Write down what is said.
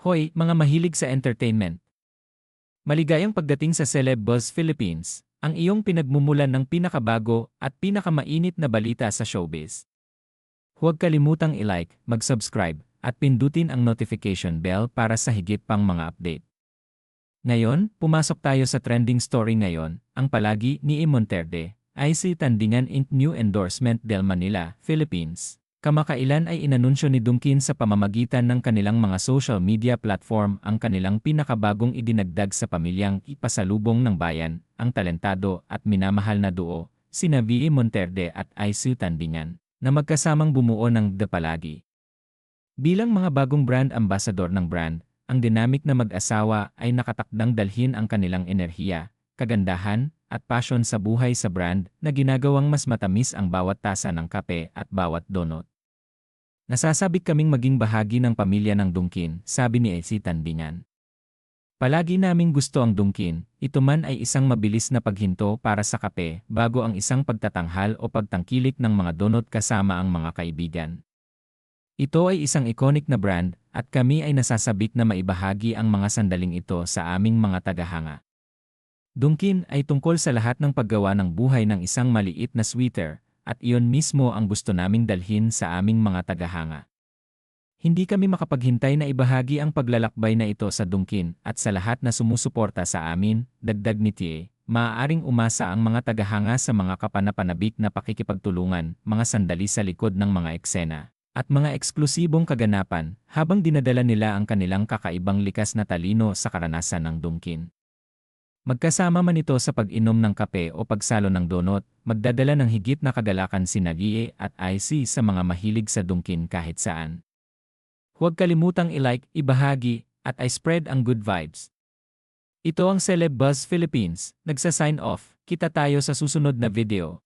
Hoy, mga mahilig sa entertainment. Maligayang pagdating sa Celeb Buzz Philippines, ang iyong pinagmumulan ng pinakabago at pinakamainit na balita sa showbiz. Huwag kalimutang i-like, mag-subscribe, at pindutin ang notification bell para sa higit pang mga update. Ngayon, pumasok tayo sa trending story ngayon, ang palagi ni E. Monterde, IC Tandingan Inc. New Endorsement del Manila, Philippines. Kamakailan ay inanunsyo ni Dunkin sa pamamagitan ng kanilang mga social media platform ang kanilang pinakabagong idinagdag sa pamilyang ipasalubong ng bayan, ang talentado at minamahal na duo, sina V.E. Monterde at IC Tandingan, na magkasamang bumuo ng The Palagi. Bilang mga bagong brand ambassador ng brand, ang dynamic na mag-asawa ay nakatakdang dalhin ang kanilang enerhiya, kagandahan, at passion sa buhay sa brand na ginagawang mas matamis ang bawat tasa ng kape at bawat donut. Nasasabik kaming maging bahagi ng pamilya ng Dungkin, sabi ni AC Tandingan. Palagi naming gusto ang Dungkin, ito man ay isang mabilis na paghinto para sa kape bago ang isang pagtatanghal o pagtangkilik ng mga donut kasama ang mga kaibigan. Ito ay isang iconic na brand at kami ay nasasabik na maibahagi ang mga sandaling ito sa aming mga tagahanga. Dungkin ay tungkol sa lahat ng paggawa ng buhay ng isang maliit na sweater, at iyon mismo ang gusto naming dalhin sa aming mga tagahanga. Hindi kami makapaghintay na ibahagi ang paglalakbay na ito sa Dungkin at sa lahat na sumusuporta sa amin, dagdag ni Tie, maaaring umasa ang mga tagahanga sa mga kapanapanabik na pakikipagtulungan, mga sandali sa likod ng mga eksena, at mga eksklusibong kaganapan habang dinadala nila ang kanilang kakaibang likas na talino sa karanasan ng Dungkin. Magkasama man ito sa pag-inom ng kape o pagsalo ng donut, magdadala ng higit na kagalakan si Nagie at IC sa mga mahilig sa dungkin kahit saan. Huwag kalimutang i-like, ibahagi, at i-spread ang good vibes. Ito ang Celeb Buzz Philippines, nagsa-sign off, kita tayo sa susunod na video.